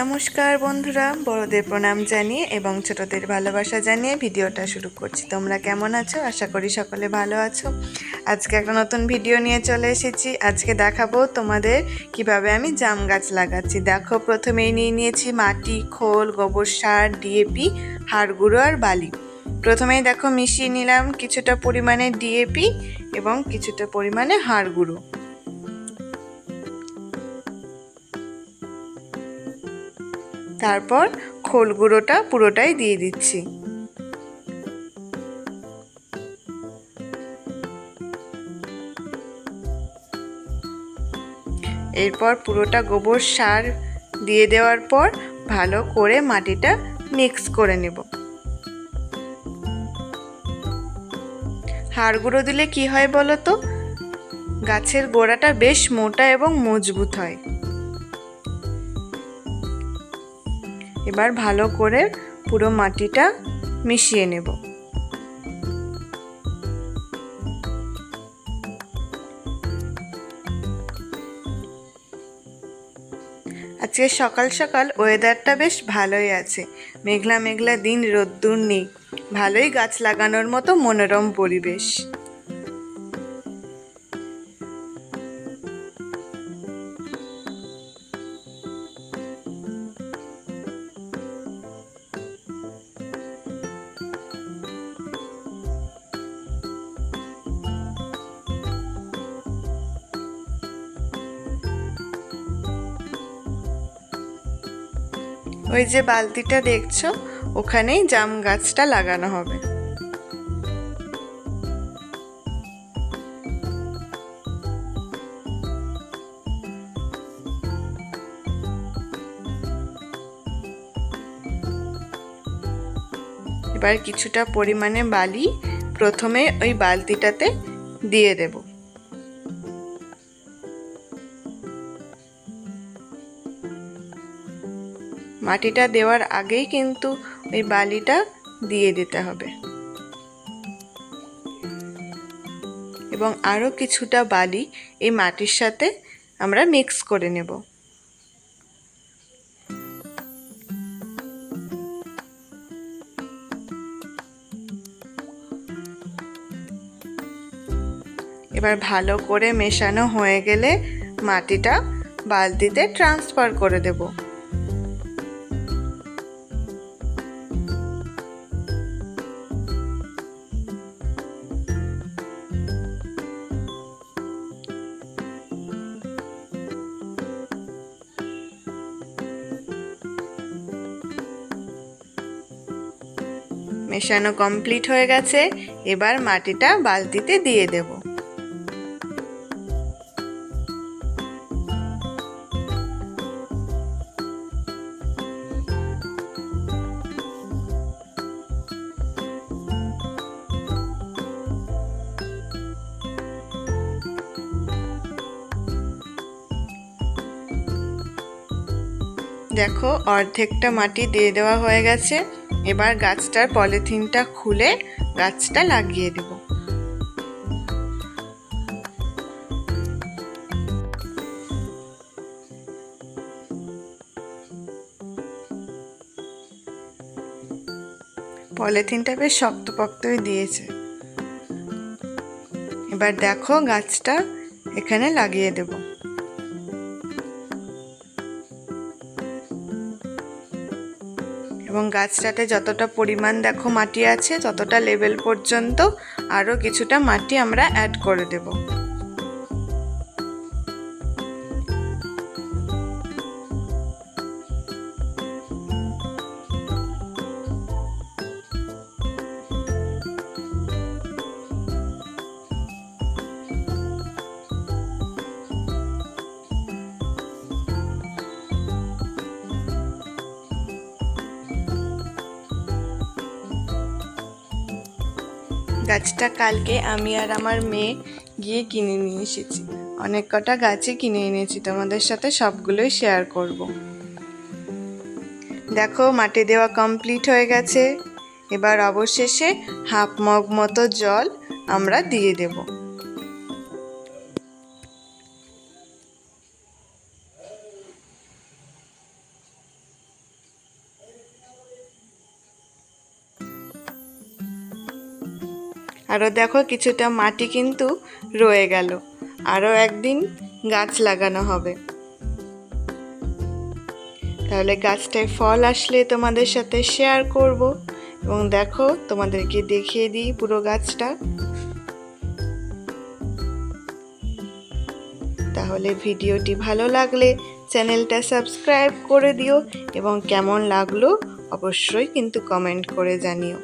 নমস্কার বন্ধুরা, বড়দের প্রণাম জানিয়ে এবং ছোটদের ভালোবাসা জানিয়ে ভিডিওটা শুরু করছি। তোমরা কেমন আছো? আশা করি সকলে ভালো আছো। আজকে একটা নতুন ভিডিও নিয়ে চলে এসেছি। আজকে দেখাবো তোমাদের কীভাবে আমি জাম গাছ লাগাচ্ছি। দেখো, প্রথমেই নিয়ে নিয়েছি মাটি, খোল, গোবর সার, ডিএপি হাড় গুঁড়ো আর বালি। প্রথমেই দেখো, মিশিয়ে নিলাম কিছুটা পরিমাণে ডিএপি এবং কিছুটা পরিমাণে হাড় গুঁড়ো তারপর খোল গুঁড়োটা পুরোটাই দিয়ে দিচ্ছি। এরপর পুরোটা গোবর সার দিয়ে দেওয়ার পর ভালো করে মাটিটা মিক্স করে নেব। হাড় গুঁড়ো দিলে কি হয় বলো তো গাছের গোড়াটা বেশ মোটা এবং মজবুত হয়। এবার ভালো করে পুরো মাটিটা মিশিয়ে নেব। আজকে সকাল সকাল ওয়েদারটা বেশ ভালোই আছে। মেঘলা মেঘলা দিন, রোদ্দুর নেই। ভালোই গাছ লাগানোর মতো মনোরম পরিবেশ। ওই যে বালতিটা দেখছ, ওখানেই জাম গাছটা লাগানো হবে। এবার কিছুটা পরিমাণে বালি প্রথমে ওই বালতিটাতে দিয়ে দেবো। মাটিটা দেওয়ার আগেই কিন্তু ওই বালিটা দিয়ে দিতে হবে। এবং আরও কিছুটা বালি এই মাটির সাথে আমরা মিক্স করে নেব। এবার ভালো করে মেশানো হয়ে গেলে মাটিটা বালতিতে ট্রান্সফার করে দেবো। মেশানো কমপ্লিট হয়ে গেছে এবার মাটিটা বালতিতে দিয়ে দেব। দেখো, অর্ধেকটা মাটি দিয়ে দেওয়া হয়ে গেছে। এবার গাছটার পলিথিনটা খুলে গাছটা লাগিয়ে দেব। পলিথিনটা বেশ শক্তপক্তই দিয়েছে। এবার দেখো, গাছটা এখানে লাগিয়ে দেবো। এবং গাছটাতে যতটা পরিমাণ দেখো মাটি আছে, ততটা লেভেল পর্যন্ত আরও কিছুটা মাটি আমরা অ্যাড করে দেবো। গাছটা কালকে আমি আর আমার মেয়ে গিয়ে কিনে নিয়ে এসেছি। অনেক কটা গাছই কিনে এনেছি, তোমাদের সাথে সবগুলোই শেয়ার করব। দেখো, মাটি দেওয়া কমপ্লিট হয়ে গেছে। এবার অবশেষে হাফ মগ মতো জল আমরা দিয়ে দেবো। আরও দেখো কিছুটা মাটি কিন্তু রয়ে গেল। আরও একদিন গাছ লাগানো হবে। তাহলে গাছটায় ফল আসলে তোমাদের সাথে শেয়ার করব এবং দেখো তোমাদেরকে দেখিয়ে দিই পুরো গাছটা। তাহলে ভিডিওটি ভালো লাগলে চ্যানেলটা সাবস্ক্রাইব করে দিও এবং কেমন লাগল অবশ্যই কিন্তু কমেন্ট করে জানিও।